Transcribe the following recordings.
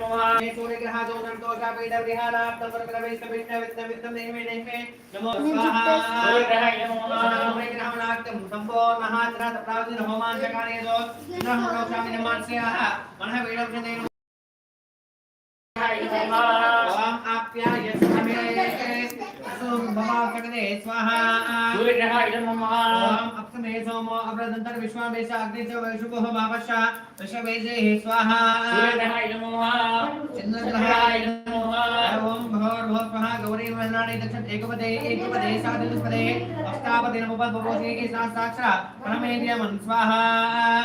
नमः हे सूर्य ग्रह जोनम दोगा पीडर विहाराम तपर प्रवेश विष्णु विष्णु विष्णु नहीं में नहीं में नमो। स्वाहा सूर्य ग्रह नमः सूर्य ग्रह नाक्तम संपूर्ण हात्रा तप्रावधि होमान चकारे जो नमो रोचामि नमस्याः मनः वेदम से नहीं ओम आप्याय स्वामे सुम भवा सकदे स्वाहा सूर्य ग्रह नमः ओम अप्समे सोमो विश्वामेश अग्नि च भावश्च विश्ववेजे स्वाहा। सूर्यग्रहाय नमः। चन्द्रग्रहाय नमः। ओम भोर्भो स्वः गौरी वन्दनानि दक्षत् एकपदे एकपदे साधुस्पदे अष्टापदे नमोपद भवोसी के साथ साक्षात्। परमेन्द्रियमन् स्वाहा।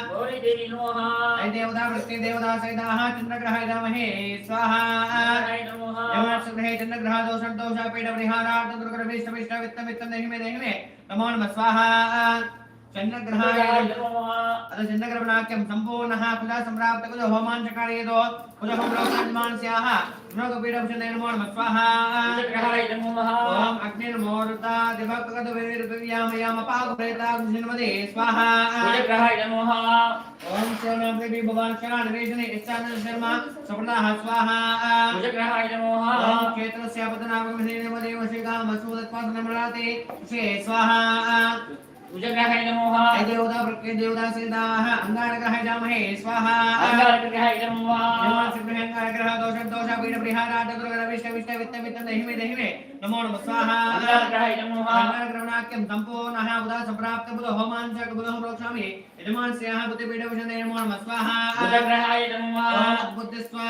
गौरी देवी नमः। ऐ देवता वृष्टि देवता सहिताः। चन्द्रग्रहाय नमहे। स्वाहा। यमाक्षग्रहे चन्द्रग्रह दोषं दोषा पीड परिहारार्थं गुरुगुरुभीष्टमिष्ट वित्तं वित्तं देहि मे देहि मे। नमो नमः। स्वाहा। चन्द्रग्रहणाख्यं सम्पूर्णः कुजा सम्प्राप्त कुज होमान् चकारेतो कुज होमलोकान्मान् स्याः मृगपीडभूषणैर्मोणम स्वाहा। ॐ अग्निर्मोरुता दिभक्तकतुभिर्विव्यामयामपाकुभृताग्निर्मदे स्वाहा ॐ शरणभृभि भवान् शरणान्वेषणे इच्छानन्दशर्मा सप्रदाः स्वाहा ॐ क्षेत्रस्य पतनागमने नमदेव श्रीकामसूदत्पादनमराते श्रीये स्वाहा। కుజగ్రహాయ నమః ఏ దేవతా ప్రకృతి దేవతా సిద్ధాః అంగారగ్రహాయ జామహే స్వాహ అంగారగ్రహాయ నమః నమః శ్రీగ్రహంగారగ్రహ దహిమే దహిమే నమో నమః స్వాహ అంగారగ్రహాయ బుద్ధి స్వాహ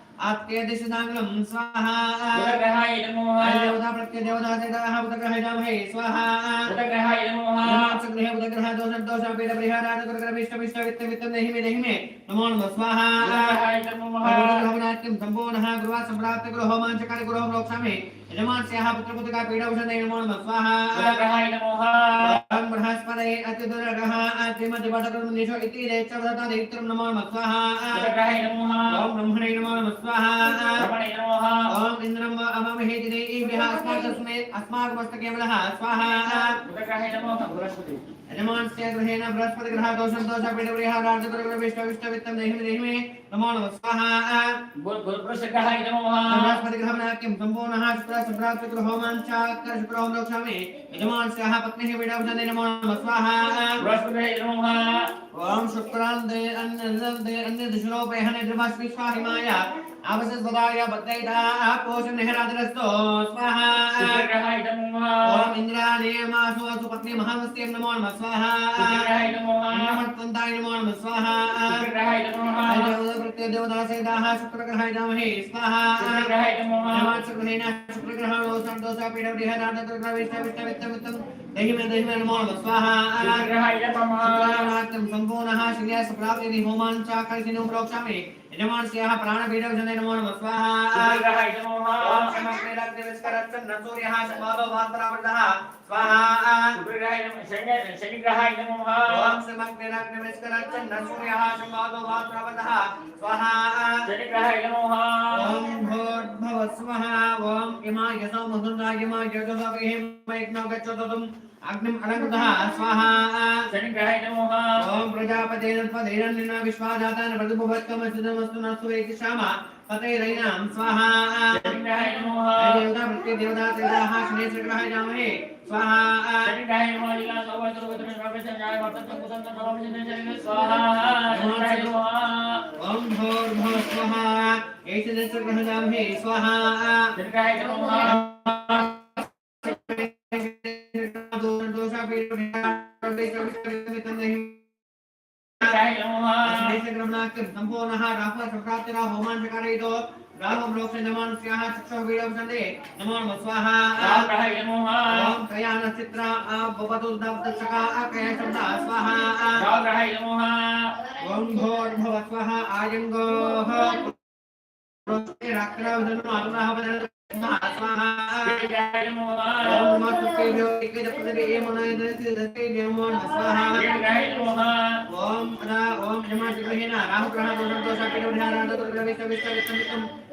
आप्येदिशुदाङ्गलं स्वाहा। उदग्रहाय नमः देवता प्रत्यदेवता सेताः उदग्रहाय नमः स्वाहा। उदग्रहाय नमः नमात्सगृहे उदग्रह दोषदोष पीड परिहारात् गुरुग्रभीष्टभिष्ट वित्त वित्त देहि मे देहि मे। नमो नमः स्वाहा। उदग्रहाय नमः गुरुग्रहवनाट्यं सम्पूर्णः गुरुवात् सम्प्राप्त गुरुः माञ्चकारि गुरुः प्रोक्षामि यजमानस्याः पुत्रपुत्रिका पीडभूषणे नमो नमः स्वाहा। उदग्रहाय नमः बृहस्पते अत्युदरगः अतिमतिपदकर्मनिषु इति रेच्छवदता दैत्रं नमो नमः स्वाहा सूर्यग्रहाय नमः ॐ ब्रह्मणे नमो नमः स्वाहा ब्रह्मणे नमः ॐ इन्द्रं अममहे दिनेभ्यः अस्माकस्मै अस्माकमस्तकेवलः स्वाहा सूर्यग्रहाय नमः बृहस्पति यजमानस्य गृहेण बृहस्पतिग्रहः दोषं दोषपीठपरिहारार्थगुरुविष्टविष्टवित्तं देहिमि देहिमि नमो नमः स्वाहा। गुरुप्रसङ्गः इदं मम बृहस्पतिग्रहं नाक्यं सम्पूर्णः शुक्राशुभ्रात्रिगृहोमाञ्चाकर शुक्रों रक्षामि यजमानस्याः पत्नीः पीडाभूषणे नमो नमः स्वाहा। बृहस्पतिः इदं मम ओम शुक्रान दे अन्न शुक्रांते अन्य नंदे अन्य दिशनोपे हने द्रवस्मि था आप भक्तैता आपोष नेहरादरस्तो स्वाहा। ओम इंद्रा ने मासु असु पत्नी महामस्ते नमो नमः स्वाहा। नमस्तन्ताय नमो नमः स्वाहा। प्रत्यय देवता सहिताः शुक्रग्रहाय नमहे स्वाहा। नमः शुक्रग्रहेण शुक्रग्रहणो सन्तोषा पीडवृहदान्तत्रविष्टविष्टवित्तमित्तम् दहिमे दहिमे नमो नमः। स्वाहा आराध्याय नमः। आराध्याय संपूर्णः श्रेयः प्राप्तिः होमान् चाकर्षिणं प्रोक्षामि। यजमानस्याः प्राणपीडकजने नमो नमः। स्वाहा। ॐ क्षमक्रीडाग्निविस्करत्सन्नसूर्यः शमाभवात्रावृतः स्वाहा। शनिग्रहाय नमः ॐ क्षमक्रीडाग्निविस्करत्सन्नसूर्यः शमाभवात्रावृतः स्वाहा। शनिग्रहाय नमः ॐ भूर्भवस्वः ॐ इमा यतो मुहुन्दा इमा यजोगविः मैग्नो गच्छतुम् अग्निम अनङ्गतः स्वाहा। शनिग्रहाय नमः ॐ प्रजापते तत्पदैरन्निना विश्वाजातान् प्रतिभुभत्कमस्तुतमस्तु नस्तु वेति श्यामा ततैरैनां स्वाहा। शनिग्रहाय नमः देवता प्रत्यदेवता तेजाः शनेश्वरग्रहाय नामहे। स्वाहा। शनिग्रहाय नमः लीला सौवर्तुर्वतुर सर्वेषां न्याय वर्तन्तं कुसन्तं सर्वमिजने शरीरे स्वाहा। शनिग्रहाय नमः ॐ भोर्भो स्वाहा। एषदेशग्रहणामहे स्वाहा शनिग्रहाय नमः कृत संपूर्णः राहुः सुक्रातिरा होमान् चकारयितो राहुं रोक्षजमान् स्याः चक्षुः वीडोपसन्ते नमो नमः स्वाहा। राहुः नमः ॐ त्रयानश्चित्रा भवतु दब्दक्षका अकय शब्दः स्वाहा। राहुः नमः ॐ घोर्भव स्वाहा आयङ्गोः रात्रौ धनु अनुराः ओम नमः तुभ्यो एकदपदे मनोयदते दते नमो स्वाहा दीर्घाय नमः ओम रा ओम नमः शिवहेन राहु ग्रह दोषं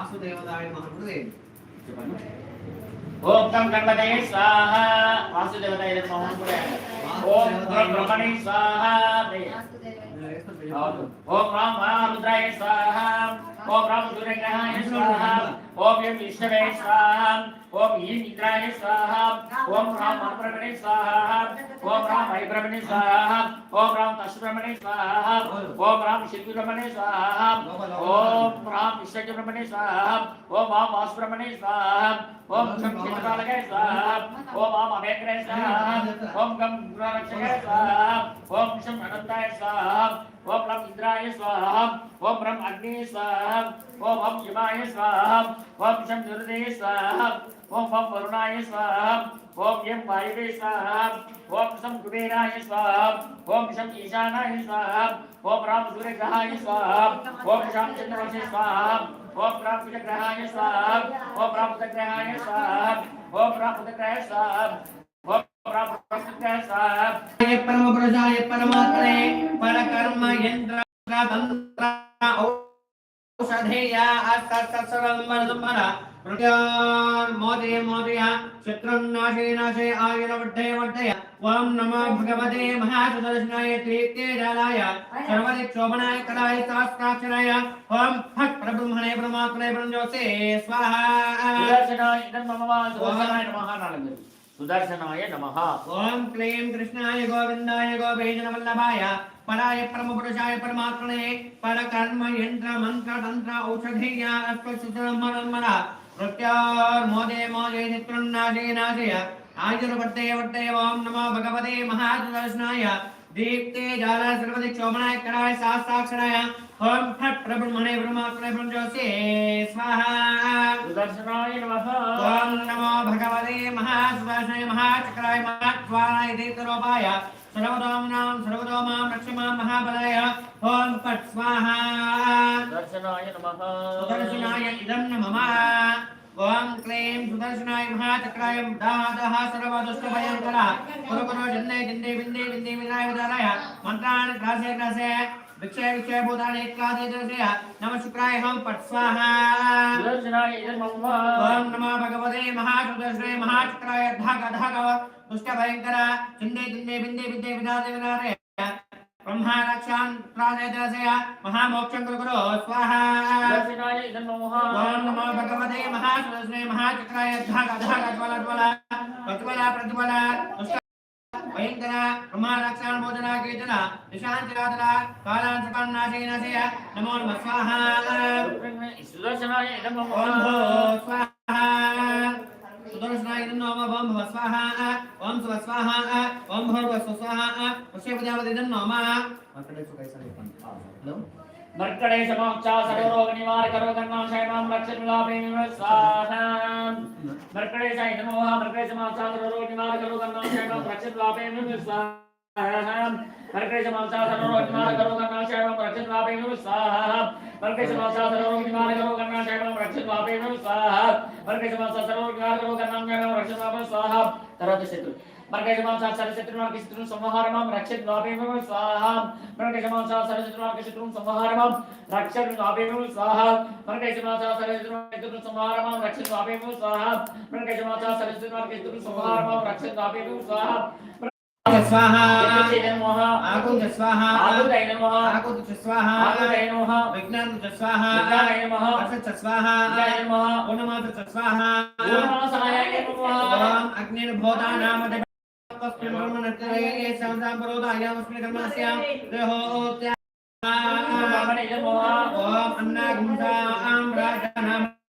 వాసుదేవదాయ మహాపుడు ఓం గణపతే స్వాహ వాసుదేవతాయ నమః ఓం బ్రహ్మణే స్వాహ ఓం రామ రుద్రాయ స్వాహ. ओम राम दुर्ग्रहाय स्वाहा ओम यम ईश्वरे स्वाहा ओम ह्रीं इंद्राय स्वाहा ओम राम महाप्रमणे स्वाहा ओम राम हरिभ्रमणे स्वाहा ओम राम कशुभ्रमणे स्वाहा ओम राम शिल्पिभ्रमणे स्वाहा ओम राम विश्वभ्रमणे स्वाहा ओम राम वासुभ्रमणे स्वाहा ओम गम चित्रकालकाय स्वाहा ओम राम अभयग्रह स्वाहा ओम गम गुणारक्षकाय स्वाहा ओम शम अनंताय स्वाहा ओम రం ఇంద్రాయ స్వాహ ఓం రం అగ్ని స్వాహ ఓం వం శివాయ స్వాహ ఓం శం దుర్దే స్వాహ ఓం వం వరుణాయ స్వాహ ఓం యం వాయువే స్వాహ ఓం శం కుబేరాయ స్వాహ ఓం శం ఈశానాయ స్వాహ ఓం రామ సూర్యగ్రహాయ స్వాహ ఓం శం చంద్రవశే స్వాహ ఓం రామ కుజగ్రహాయ స్వాహ ఓం రామ బుధగ్రహాయ స్వాహ ఓం రామ బుధగ్రహాయ స్వాహ ఓం రామ బృహస్పతిగ్రహాయ స్వాహ పరమ పురుషాయ పరమాత్మనే పరకర్మ मोदे मोदय शत्रं नाशे नाशे आयुर्वड्ढे वड्ढय ॐ नमो भगवते महासुदर्शनाय तीर्थेजालाय सर्वदिक्षोभनाय कराय सहस्राक्षराय ॐ फट् प्रब्रह्मणे परमात्मने ब्रह्मजोसे स्वाहा सुदर्शनाय नमः सुदर्शनाय नमः कृष्णाय गोविन्दाय गोपीजनवल्लभाय సుదర్శనాయ నమః సుదర్శనాయ పరాయ పరమపురుషాయ పరమాత్మనే పరకర్మ యంత్ర మంత్ర తంత్ర ఔషధీయ అశ్వశుద్ధమర మోదే చిత్రున్నాశే నాశయ ఆయుర్వర్తే వర్తే ఓం నమో భగవతే మహాదర్శనాయ దీప్తే జాల సర్వది క్షోభనాయ కరాయ శాస్త్రాక్షరాయ ఓం ఫట్ ప్రబ్రహ్మణే బ్రహ్మాత్మనే బ్రహ్మజోసే స్వాహ సుదర్శనాయ నమః ఓం నమో భగవతే మహాసుదర్శనాయ మహాచక్రాయ మహాజ్వాలాయ దీప్తరూపాయ సర్వదోమ్నాం సర్వదోమాం రక్షమాం మహాబలాయ ఓం పట్ స్వాహ సుదర్శనాయ నమః సుదర్శనాయ ఇదం నమః ఓం ओम क्लीं सुदर्शनाय महाचक्राय दादः सर्वदुष्टभयङ्करः। पुरपुरो जन्ने जन्ने बिन्दे बिन्दे विनाय उदाराय। मन्त्रान् क्रासे ग्रासे विक्षय विक्षय भूतानि एकादेशस्य नमः शुक्राय हम पट् स्वाहा। ओम नमः भगवते महाचक्राय महाचक्राय धाग धागव दुष्ट दुष्टभयङ्कर। जन्ने जन्ने बिन्दे बिन्दे विनाय विनाय ब्रह्मारक्षान् प्रादेदरसय महामोक्षं कुरुकुरु स्वाहा। ॐ नमो। भगवते महासुरस्ने महाचक्राय धागाधागाज्वलज्वल प्रतिबला प्रतिबला भयंकर ब्रह्मारक्षान् मोदना केचन निशान्तिराधना कालान्तकन्नाशेनशय नमो नमः स्वाहा। सुदर्शनाय इदं नमो। स्वाहा। మోదన కీర్తన నిశాంతిరాధన కాలాంతకాన్ నాశయ నాశయ నమో నమ స్వాహ సుదర్శనాయ నమః ఓం భో స్వాహా సుదర్శనాయ నమో ఓం భవ స్వాహా ఓం శివ స్వాహా ఓం భర్వ స్వాహా వశ్య ప్రజాపతి నమః అక్కడ కైసా హలో మర్కడే సమాక్షా సర్వరోగ నివారక రోగనాశాయ మాం రక్షణ లాభే స్వాహా. మర్కడే సాయ నమో మర్కడే సమాక్షా సర్వరోగ నివారక తర్వాత శత్రు మర్గజమాంసా సరశత్రునాకి శత్రున్ సంహారమాం రక్షత్ నాభేమం స్వాహా. మర్గజమాంసా సరశత్రునాకి శత్రున్ సంహారమాం రక్షత్ నాభేమం స్వాహా. మర్గజమాంసా సరశత్రునాకి శత్రున్ సంహారమాం రక్షత్ నాభేమం స్వాహా. మర్గజమాంసా సరశత్రునాకి శత్రున్ సంహారమాం రక్షత్ నాభేమం స్వాహా. స్వాహ. స్వాహ. ఆకుదై స్వాహ. ఆకుదై నమః విజ్ఞాన స్వాహ. అసత్య స్వాహ. పూర్ణమాస స్వాహ. ఓం అగ్నిర్భూతానామదే తస్మిన్ బ్రహ్మణత్రయే సంసాం పరోదాయామస్మిన్ కర్మస్యాం దేహోత్యా బ్రహ్మణే నమః ఓం అన్నాగుంసాం రాజనామదేవతమావత్వస్మిన్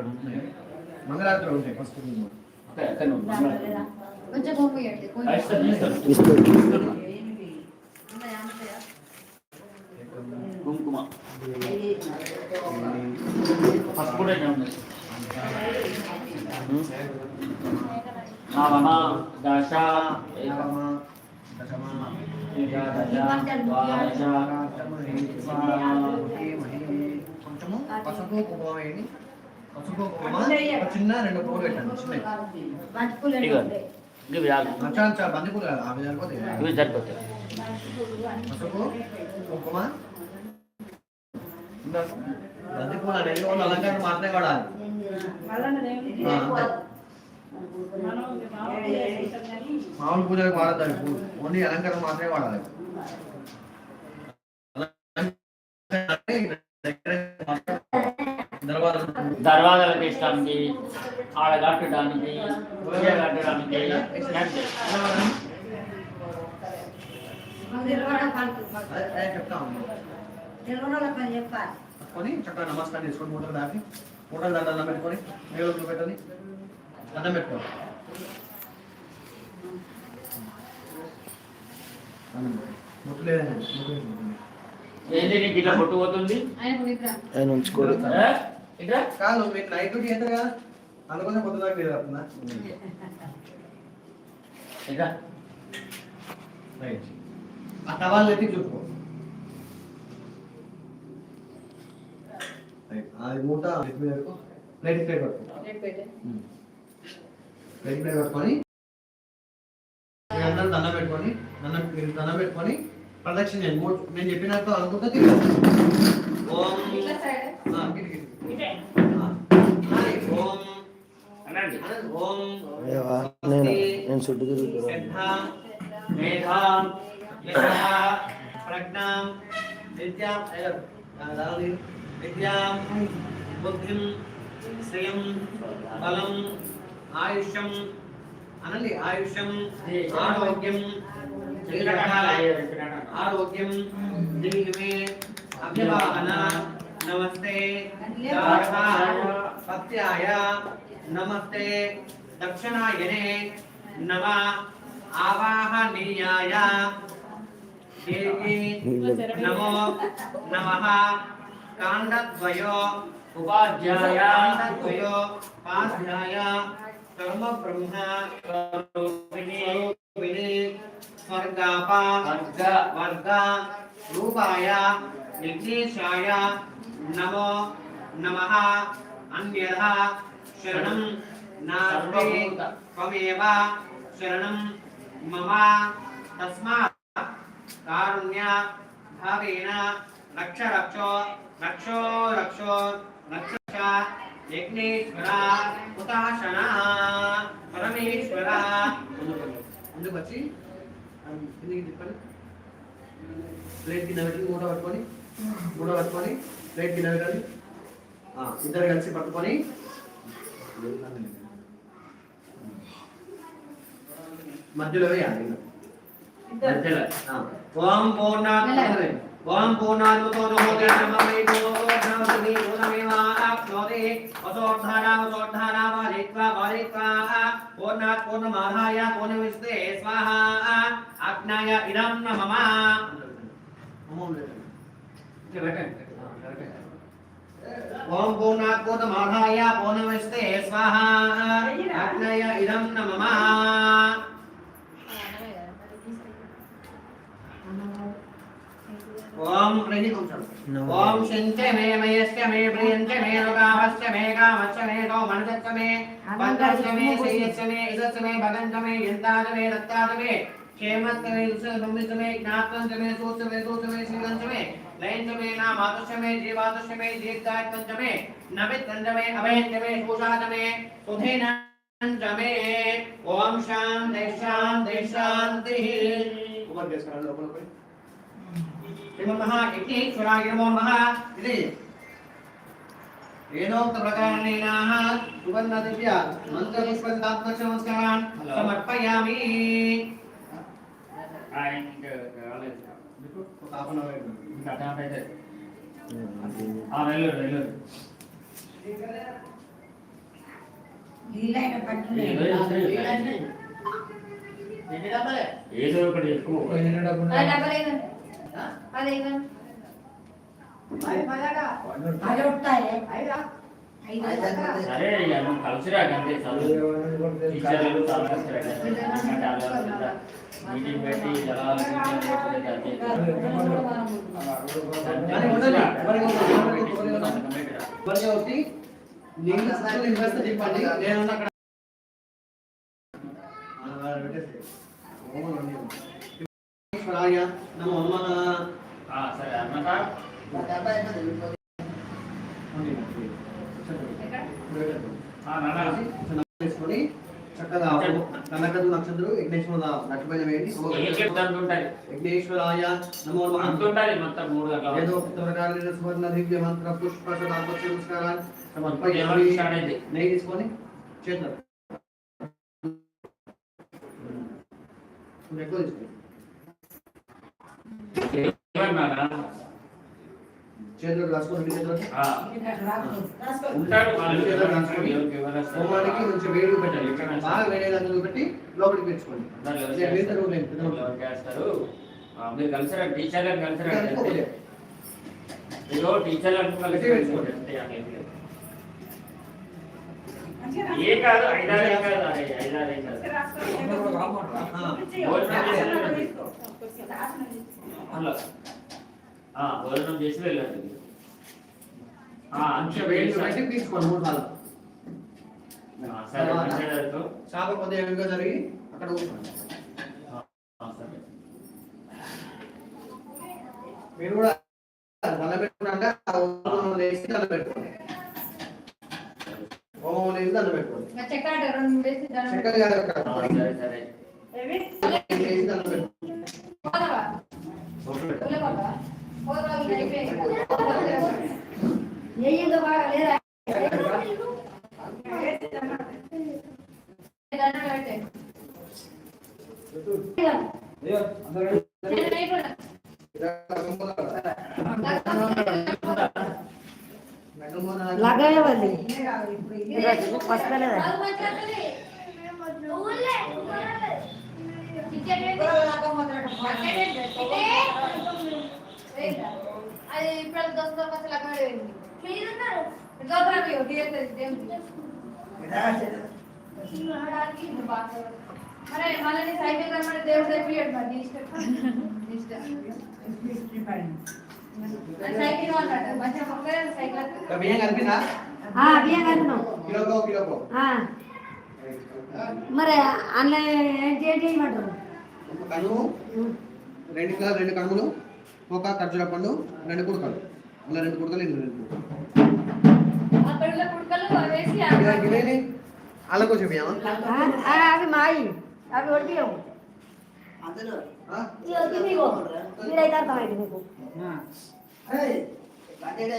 ఇక్కడ ఉంటున్నాయి మంగళాత్ర ఉంటాయి ఫస్ట్ కుంకుమ. ఫస్ట్ కూడా ఉన్నాయి. నవమ దశ కొంచెము పసుపు కుంకుమ చిన్న రెండు పువ్వులు పెట్టండి చిన్నవి. ఇగో ఇవి పూలు సరిపోతాయి ఇవి సరిపోతాయి. పసుపు కుంకుమ బంది పూలు అనేది వాళ్ళు అలంకారం మాత్రమే అంతే. మామూలు పూజలకు పూలు. ఓన్లీ అలంకారం మాత్రమే వాడాలి. తర్వాత దర్వాజాలకు వేసడానికి ఆడ కట్టడానికి పూజ కట్టడానికి అంతే. చెప్తాము చెప్పాలి కొని చక్కగా నమస్కారం చేసుకొని మూటలు దాటి మూటలు దాటి దండం పెట్టుకొని దేవుళ్ళు పెట్టని దండం పెట్టుకోండి దండం పెట్టుకోండి. ముట్టు లేదండి ముట్టు లేదు, ముట్టు లేదు. ఏంది నీకు ఇట్లా పొట్టు పోతుంది ఆయన విగ్రహం ఆయన ఉంచుకోరు ఏ? ఇట్లా కాదు మీకు నైట్ డ్యూటీ ఎంత కదా అందుకోసం కొత్త దాకా మీరు వస్తుందా రైట్. ఆ టవాల్ ఎత్తి చూసుకో రైట్. అది మూట ప్లేట్ ప్లేట్ ప్లేట్ పట్టుకో. ప్లేట్ ప్లేట్ పట్టుకొని దండం పెట్టుకొని దండం మీరు దండం పెట్టుకొని ప్రదక్షిణ చేయండి. మూడు నేను చెప్పినట్టు అనుకుంటే నేను నేను చుట్టూ ప్రజ్ఞాం విద్యాం విద్యాం బుద్ధిం శ్రియం బలం ఆయుష్యం. అనండి ఆయుష్యం ఆరోగ్యం. आरोग्यम दिल में अभिभावना नमस्ते सत्याय नमस्ते दक्षिणायने नमः आवाहनीयाय नमो नमः काण्डद्वयो उपाध्याय काण्डद्वयो उपाध्याय कर्म ब्रह्म స్వర్గాప వర్గ వర్గ రూపాయ. యజ్ఞేశాయ నమో నమః. అన్యథ శరణం. నాస్తి త్వమేవ. శరణం. మమ. తస్మాత్. కారుణ్య. భావేన. రక్ష రక్షో. రక్షో రక్షో. రక్ష యజ్ఞేశ్వర. ఉతాశన పరమేశ్వర. ముందుకు వచ్చి కిందికి ప్లేట్ కింద పెట్టి మూట పట్టుకొని మూట పట్టుకొని ప్లేట్ కింద పెట్టాలి ఇద్దరు కలిసి పట్టుకొని మధ్యలో వేయాలి మధ్యలో ఓం ఓం పూర్ణాత్మతో పూర్ణమిస్తే స్వాహా ఆజ్ఞాయ ఇదం నమమ ఓం పూర్ణాకూతమాధాయ పూర్ణమస్తే స్వాహ. ఆజ్ఞాయ ఇదం నమమ ఓం ఓం శంచ మే మే మే మే మే మే మే మే మే మే क्षेमत समय दुष्ट संबित समय ज्ञापन समय सोच समय सोच समय सिंगन समय लयन समय नाम आदर्श समय जीव आदर्श समय दीर्घात्मन समय नवित समय अभय समय सोचा समय सुधेन समय ओम शाम दैशाम दैशांति ऊपर बेस करा लोगों को इमं महा इति सुरागिरमं महा इति वेदोक्त प्रकारेणाः सुगन्धदिव्या मन्त्रपुष्पदात्मक नमस्कारान् समर्पयामि హాఫ్ అన్ అవర్ ఇంకా అయితే నీళ్ళైన పట్టులే ఏదో ఒకటి ఎక్కువ అది ఉంటాయి ఐదు సరే ఇక నువ్వు కలిసిరా అంతే చదువు టీచర్లు చాలా కలిసిరా మీటింగ్ పెట్టి నీళ్ళు స్కూల్ ఇన్వెస్ట్ చెప్పండి నేను అక్కడ ఈశ్వరాయ నమో నమః సరే అన్నమాట చేసుకొని చక్కగా కనకదు నక్షత్రం విఘ్నేశ్వర నక్షపైన వేయండి విఘ్నేశ్వరాయ నమో ఏదో సువర్ణ దివ్య మంత్ర పుష్ప నమస్కారాలు. అయింది నెయ్యి తీసుకొని కొంచెం ఎక్కువ తీసుకోండి చేతులు రాసుకోండి? హోమానికి కొంచెం వేడి పెట్టాలి బాగా వేడి అందులో పెట్టి లోపలికి పెంచుకోండి మీరు కలిసిరా టీచర్లను కలిసిరా లేదు. ఏ కాదు ఐదారు కాదు ఐదారు కాదు. భోజనం చేసి వెళ్ళండి. హలో ఆ, భోజనం చేసి వెళ్ళండి ఆ, కొంచెం అంచె వేడి వేడి పెట్టి తీసుకోండి మూడు సార్లు. ఆ, సరే మంచిగా చేప కొద్దిగా వెనుక జరిగి అక్కడ మీరు కూడా దండ పెట్టుకుంటే వేసి దండ పెట్టుకోండి. వేసి పెట్టుకోండి లగాయవాలి వస్తలేదా అది ఇప్పుడు దోస్తు అసలు అక్కడ మరి మళ్ళీ సైకిల్ రమ్మని దేవుడు తెప్పియడు మరి సైకిల్ అన్నట్టు మంచిగా మొక్కలే సైకిల్ ఇంకా బియ్యం కలిపిందా బియ్యం కలుపున్నాం కిలోకో కిలోకో. మరి చేయమంటారు? కనుము రెండు కిలో రెండు కనుములు ఒక ఖర్జూర పండు రెండు కుడకలు. ఇలా రెండు కుడకలు ఇందులో రెండు కుడకలు. అక్కడ కుడుకలు వేసి ఇలా గిన్నెని అలా కొంచెం బియ్యం అవి మాయి. అవి వడ్డీయవు ఇవి మీకు మీరైతే అర్థమైంది మీకు. అక్కడే